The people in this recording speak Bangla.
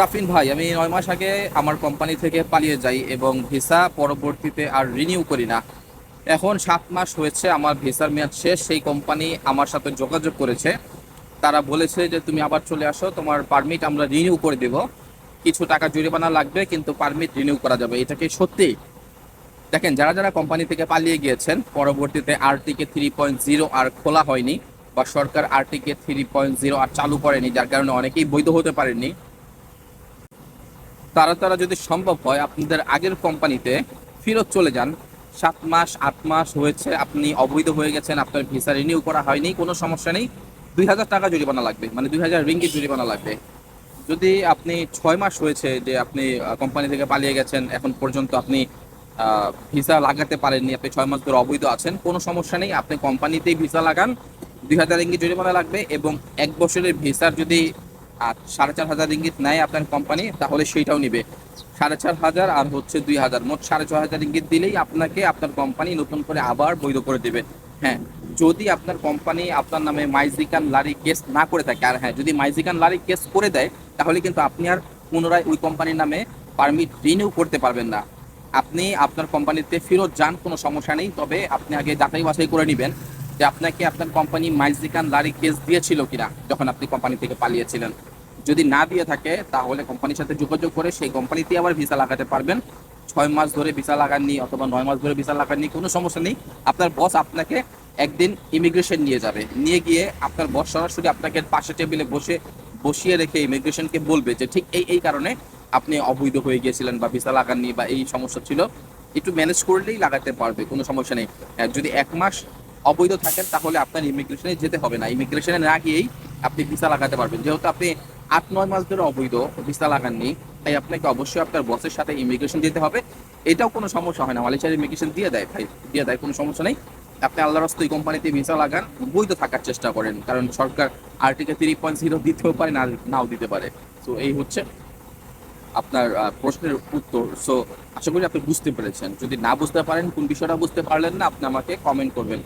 তাফিন ভাই, আমি নয় মাস আগে আমার কোম্পানি থেকে পালিয়ে যাই এবং ভিসা পরবর্তীতে আর রিনিউ করি না। এখন সাত মাস হয়েছে আমার ভিসার মেয়াদ শেষ, সেই কোম্পানি আমার সাথে যোগাযোগ করেছে। তারা বলেছে যে, তুমি আবার চলে আসো, তোমার পারমিট আমরা রিনিউ করে দেব। কিছু টাকা জরিমানা লাগবে, কিন্তু পারমিট রিনিউ করা যাবে। এটা কি সত্যি? দেখেন, যারা যারা কোম্পানি থেকে পালিয়ে গিয়েছেন, পরবর্তীতে আরটিকে থ্রি পয়েন্ট জিরো আর খোলা হয়নি বা সরকার আরটিকে থ্রি পয়েন্ট জিরো আর চালু করেনি, যার কারণে অনেকেই বৈধ হতে পারেননি। তারা তারা যদি সম্ভব হয় আপনাদের আগের কোম্পানিতে ফেরত চলে যান, সাত মাস, আট মাস হয়েছে, আপনি অবৈধ হয়ে গেছেন, আপনার ভিসা রিনিউ করা হয়নি, কোনো সমস্যা নেই। দুই হাজার টাকা জরিমানা লাগবে মানে দুই হাজার রিঙ্গিত জরিমানা লাগবে। যদি আপনি ছয় মাস হয়েছে যে আপনি কোম্পানি থেকে পালিয়ে গেছেন, এখন পর্যন্ত আপনি ভিসা লাগাতে পারেননি, আপনি ছয় মাস ধরে অবৈধ আছেন, কোনো সমস্যা নেই, আপনি কোম্পানিতেই ভিসা লাগান, দুই হাজার রিঙ্গি জরিমানা লাগবে এবং এক বছরের ভিসার যদি আর সাড়ে চার হাজার ইঙ্গিত নেয় আপনার কোম্পানি তাহলে সেইটাও নিবে। সাড়ে চার হাজার আর হচ্ছে দুই হাজার। মোট সাড়ে ছ হাজার ইঙ্গিত দিলেই আপনাকে আপনার কোম্পানি নতুন করে আবার বৈধ করে দেবে। হ্যাঁ যদি আপনার কোম্পানি আপনার নামে মাইজিকান লারি কেস না করে থাকে, আর হ্যাঁ যদি মাইজিকান লারি কেস করে দেয়, তাহলে কিন্তু আপনি আর পুনরায় ওই কোম্পানির নামে পারমিট রিনিউ করতে পারবেন না। আপনি আপনার কোম্পানিতে ফেরত যান, কোনো সমস্যা নেই। তবে আপনি আগে যাচাই বাছাই করে নেবেন। যে আপনাকে আপনার কোম্পানি মাইজিকান লারি কেস দিয়েছিল কিনা, যখন আপনি কোম্পানি থেকে পালিয়েছিলেন। যদি না দিয়ে থাকে, তাহলে কোম্পানির সাথে যোগাযোগ করে সেই কোম্পানিতে আবার ভিসা লাগাতে পারবেন। ছয় মাস ধরে ভিসা লাগাননি অথবা নয় মাস ধরে ভিসা লাগাননি, কোনো সমস্যা নেই। আপনার বস আপনাকে একদিন ইমিগ্রেশন নিয়ে যাবে। নিয়ে গিয়ে আপনার বস সরাসরি আপনাকে পাশে টেবিলে বসে, বসিয়ে রেখে ইমিগ্রেশনকে বলবে যে, ঠিক এই এই কারণে আপনি অবৈধ হয়ে গিয়েছিলেন বা ভিসা লাগাননি বা এই সমস্যা ছিল। একটু ম্যানেজ করলেই লাগাতে পারবে, কোনো সমস্যা নেই। যদি এক মাস অবৈধ থাকেন, তাহলে আপনার ইমিগ্রেশনে যেতে হবে না। ইমিগ্রেশনে না গিয়েই আপনি ভিসা লাগাতে পারবেন। যেহেতু আপনি আট, নয় মাস ধরে অবৈধ ভিসা লাগাননি, তাই আপনাকে অবশ্যই আপনার বসের সাথে ইমিগ্রেশন যেতে হবে। এটাও কোনো সমস্যা হয় না। মালয়েশিয়ার ইমিগ্রেশন দিয়ে দেয় ভাই, দিয়ে দেয়, কোনো সমস্যা নেই। আপনি আল্লাহ রাস্তা এই কোম্পানিতে ভিসা লাগান বৈধ থাকার চেষ্টা করেন। কারণ সরকার আর্টিকে থ্রি পয়েন্ট জিরো দিতেও পারে, না, নাও দিতে পারে। তো এই হচ্ছে আপনার প্রশ্নের উত্তর। সো আশা করি আপনি বুঝতে পেরেছেন। যদি না বুঝতে পারেন, কোন বিষয়টা বুঝতে পারলেন না, আপনি আমাকে কমেন্ট করবেন।